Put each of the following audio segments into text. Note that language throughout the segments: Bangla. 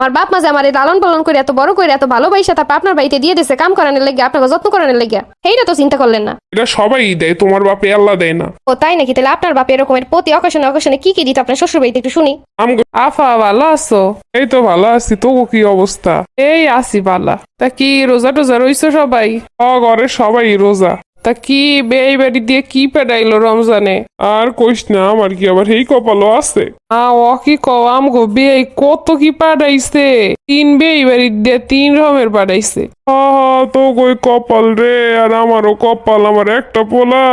আমার বাপ মা যে আমার লালন পালন করে এত বড় করে এত ভালোবাসা তারপর আপনার বাড়িতে দিয়ে দিছে কাম করানোর লেগে আপনাকে যত্ন করানোর লেগে। সেইটা তো চিন্তা করলেন না। এটা সবাই দেয় তোমার বাপে আল্লাহ দেয় না। ও তাই নাকি? তাহলে আপনার বাপে এরকমের প্রতি অকেশনে অকেশনে কি কি দিত আপনার শ্বশুর বাড়িতে একটু শুনি। আফা ভালো আছো? এই তো ভালো আছি তো কি অবস্থা? এই আসি বালা তা কি রোজা টোজা রইছো সবাই? অ ঘরে সবাই রোজা। তা কি বেই বাড়ি দিয়ে কি পেডাইলো রমজানে? আর কইস না আমার কি আবার এই কপালও আছে? আ ও কি কও আমগো বেই কত কি পাঠাইছে তিন বেই বাড়ি দিয়ে তিন রকমের পাঠাইছে হা তো কই কপাল রে আর আমারও কপাল আমার একটা পোলা।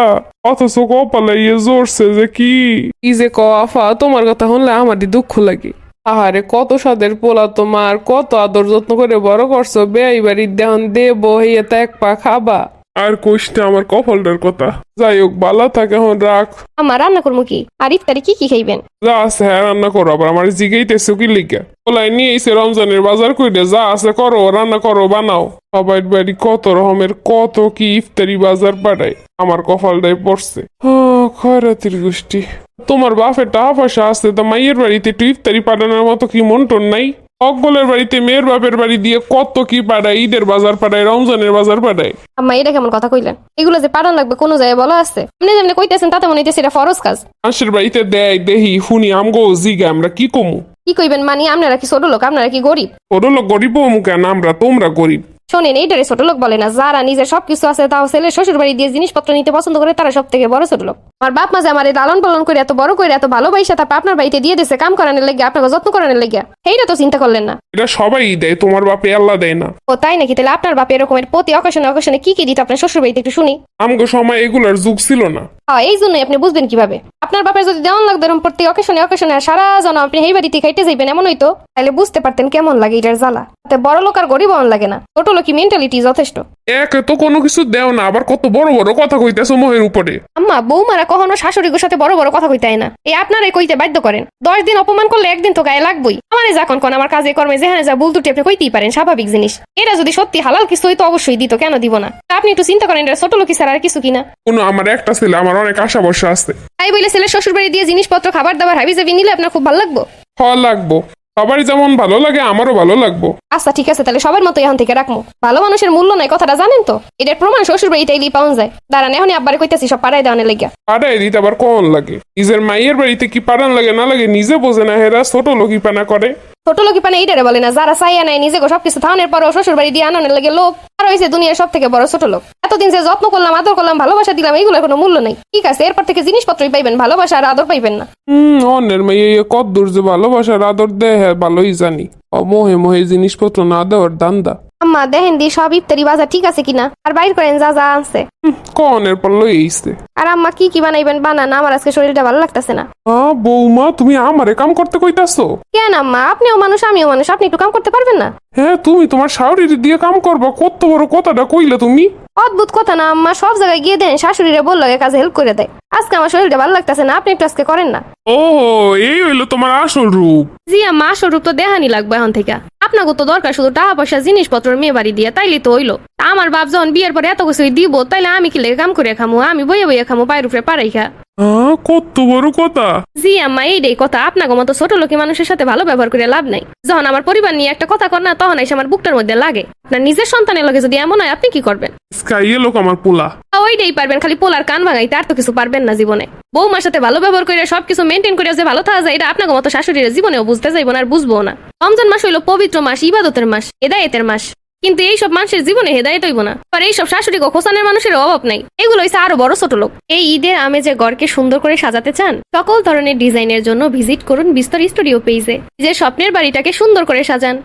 অথচ কপালে ইয়ে জোরছে যে কি? কি যে ক আফা তোমার কথা শুনলে আমারই দুঃখ লাগে। আহারে কত সাদের পোলা তোমার কত আদর যত্ন করে বড় করছ বেই বাড়ি দেহন দেবো হইয়া তা এক পা খাবা। আর কইস না আমার কপালটার কথা। যাই হোক বালা থাকে এখন রাখ। আমার রান্না করব কি? আর ইফতারি কি কি খাইবেন? যা আছে হ্যাঁ রান্না করো। আবার আমার জিগেইতেছে কি লিখা ওলাই নিয়ে এসে রমজানের বাজার কইরে যা আছে করো রান্না করো বানাও। সবাই বাড়ি কত রকমের কত কি ইফতারি বাজার পাঠায় আমার কপালটাই পড়ছে। খয়রাতির গোষ্ঠী। তোমার বাপের টাকা পয়সা আছে তা মাইয়ের বাড়িতে একটু ইফতারি পাঠানোর মতো কি মন টন নাই? সকলের বাড়িতে মেয়ের বাপের বাড়ি দিয়ে কত কি পাড়ায়? ঈদের বাজার পাড়ায় রমজানের বাজার পাড়ায়? আম্মা এটা কেমন কথা কইলেন? এগুলো যে পাড়ান লাগবে কোনো জায়গায় বলা আছে? আপনি যেমনি কইতেছেন তাতে মনে হইতেছে এটা ফরজ কাজ। মানুষের বাড়িতে দেয় দেহি শুনি আমগো জিগা আমরা কি কমু? কি কইবেন মানি আপনারা কি ছোট লোক আপনারা কি গরিব? ছোট লোক গরিব মুখে আমরা তোমরা গরিব। শোনেন এইটারে ছোট লোক বলে না। যারা নিজের সবকিছু আছে তাও ছেলে শ্বশুর বাড়ি দিয়ে জিনিসপত্র নিতে পছন্দ করে তারা সব থেকে বড় ছোট লোক। আমার বাপ মা যে আমার লালন পালন করে এত বড় করে এত ভালোবাসা তারপর আপনার বাড়িতে দিয়ে দিছে কাম করানোর লেগে আপনাকে যত্ন করানোর লেগে সেইটা তো চিন্তা করলেন না। এটা সবাই দেয় তোমার বাপে আল্লাহ দেয় না। ও তাই নাকি? তাহলে আপনার বাপে এরকমের প্রতি অকেশনে অকেশনে কি কি দিত? আপনার শ্বশুর বাড়িতে একটু শুনি। আমগো সময় এগুলার যুগ ছিল না। এই জন্যই আপনি বুঝবেন কীভাবে। আপনার বাপের যদি দেওয়ান লাগতো এরকম প্রতি অকেশনে অকেশনে সারা জন আপনি এই বাড়িতে খাইতে যাইবেন এমন হইতো তাহলে বুঝতে পারতেন কেমন লাগে এটার জ্বালা। তাতে বড় লোক আর গরিব এমন লাগে না। ছোট লোকই মেন্টালিটি যথেষ্ট। একে তো কোনো কিছু দেও না আবার কত বড় বড় কথা কইতেছো মোহের উপরে। আম্মা বৌমারা কখনো শাশুড়ির সাথে বড় বড় কথা কইতে না। এই আপনারাই কইতে বাধ্য করেন। দশ দিন অপমান করলে একদিন তো গায়ে লাগবই। আমারে যখন কোন আমার কাজে কর্মে যেখানে যা ভুল ত্রুটি আপনি কইতেই পারেন স্বাভাবিক জিনিস। এটা যদি সত্যি হালাল কিছু হইতো অবশ্যই দিত কেন দিব না? আপনি একটু চিন্তা করেন এটা ছোট লোক ছাড়া আর কিছু কিনা। কোনো আমার একটা ছেলে আমার অনেক আশা বর্ষা আছে। তাই বলে ছেলে শ্বশুর বাড়ি দিয়ে জিনিসপত্র খাবার দাবার হাবি যাবি নিলে আপনার খুব ভালো লাগবো? ফল লাগবো। সবারই যেমন ভালো লাগে আমারও ভালো লাগবো। আচ্ছা ঠিক আছে তাহলে সবার মতো এখন থেকে রাখব। ভালো মানুষের মূল্য নাই কথাটা জানেন তো? এটার প্রমাণ শ্বশুর বাড়িতে এলি পাওয়া যায়। দাঁড়ান এখনই আব্বারে কইতেছি সব পাড়ায় দেওয়ানের লেগে পাঠাই দিতে আবার কখন লাগে? নিজের মাইয়ের বাড়িতে কি পারান লাগে না লাগে নিজে বোঝে না হেরা ছোট লোকই পানা করে। ছোট লোকই পানে এইটারে বলে না যারা চাইয়া নাই নিজে সবকিছু থানের পরও শ্বশুর বাড়ি দিয়ে আনানোর লাগে লোক আর হয়েছে দুনিয়ার সব থেকে বড় ছোট লোক। এতদিন যে যত্ন করলাম আদর করলাম ভালোবাসা দিলাম এইগুলোর কোনো মূল্য নেই। ঠিক আছে এরপর থেকে জিনিসপত্রই পাইবেন ভালোবাসা আর আদর পাইবেন না। হম অন্যের মেয়ে কত দূর যে ভালোবাসার আদর দেয় হ্যাঁ ভালোই জানি। ও মোহে মোহে জিনিসপত্র না দেওয়ার দান্দা আম্মা দেখেন দি সব ইফতারি বাজার ঠিক আছে কিনা? আর বাইর করেন যা যা আনছে। কনের পর লই এইছে আর আম্মা কি কি বানাইবেন? বানান আমার আজকে শরীরটা ভালো লাগতেছে না। হ্যাঁ বৌমা তুমি আমারে কাম করতে কইতাছো? কেন আম্মা? আপনিও মানুষ আমিও মানুষ আপনি একটু কাম করতে পারবেন না? হ্যাঁ তুমি তোমার শাওরির দিয়ে কাম করবা। কত বড় কথাটা কইলে তুমি? অদ্ভুত কথা না আম্মা। সব জায়গায় গিয়ে দেন শাশুড়িরে বলল কাজে হেল্প করে দেয়। আজকে আমার শরীরটা ভালো লাগতেছে না আপনি একটু আজকে করেন না। ও এই হইল তোমার আসল রূপ। জি আম্মা স্বরূপ তো দেহানি লাগবে এখন থেকে। আপনাকে তো দরকার শুধু টাকা পয়সা জিনিসপত্র মেয়ে বাড়ি দিয়ে তাইলে তো হইল। আমার বাপ যখন বিয়ের পরে এত কিছুই দিব তাইলে আমি কি লেগে কাম করে খামু? আমি বইয়ে বইয়ে খামু পায়ের উপরে পারাই খা কত বড় কথা। জি আম্মা এইটাই কথা। আপনাকে মতো ছোট লোকী মানুষের সাথে ভালো ব্যবহার করে লাভ নাই। যখন আমার পরিবার নিয়ে একটা কথা কর না তখন এসে আমার বুকটার মধ্যে লাগে। আপনার নিজের সন্তানের লগে যদি এমন হয় আপনি কি করবেন? স্কাই লোক আমার পোলা। ওইটাই পারবেন খালি পোলার কান ভাঙাইতে আর তো কিছু পারবেন না জীবনে। বৌমার সাথে ভালো ব্যবহার করে সবকিছু মেনটেন করে যে ভালো থাকা যায় এটা আপনাকে মতো শাশুড়ির জীবনেও বুঝতে যাইব না আর বুঝব না। রমজান মাস হইল পবিত্র মাস ইবাদতের মাস হেদায়েতের মাস। কিন্তু এইসব মানুষের জীবনে হেদায়ত হইব না। আর এইসব শাশুড়ি খোসানের মানুষের অভাব নাই। এগুলো হইছে আরও বড় ছোট লোক। এই ঈদে আমেজে গড়কে সুন্দর করে সাজাতে চান? সকল ধরনের ডিজাইনের জন্য ভিজিট করুন বিস্তর স্টুডিও পেজে। যে স্বপ্নের বাড়িটাকে সুন্দর করে সাজান।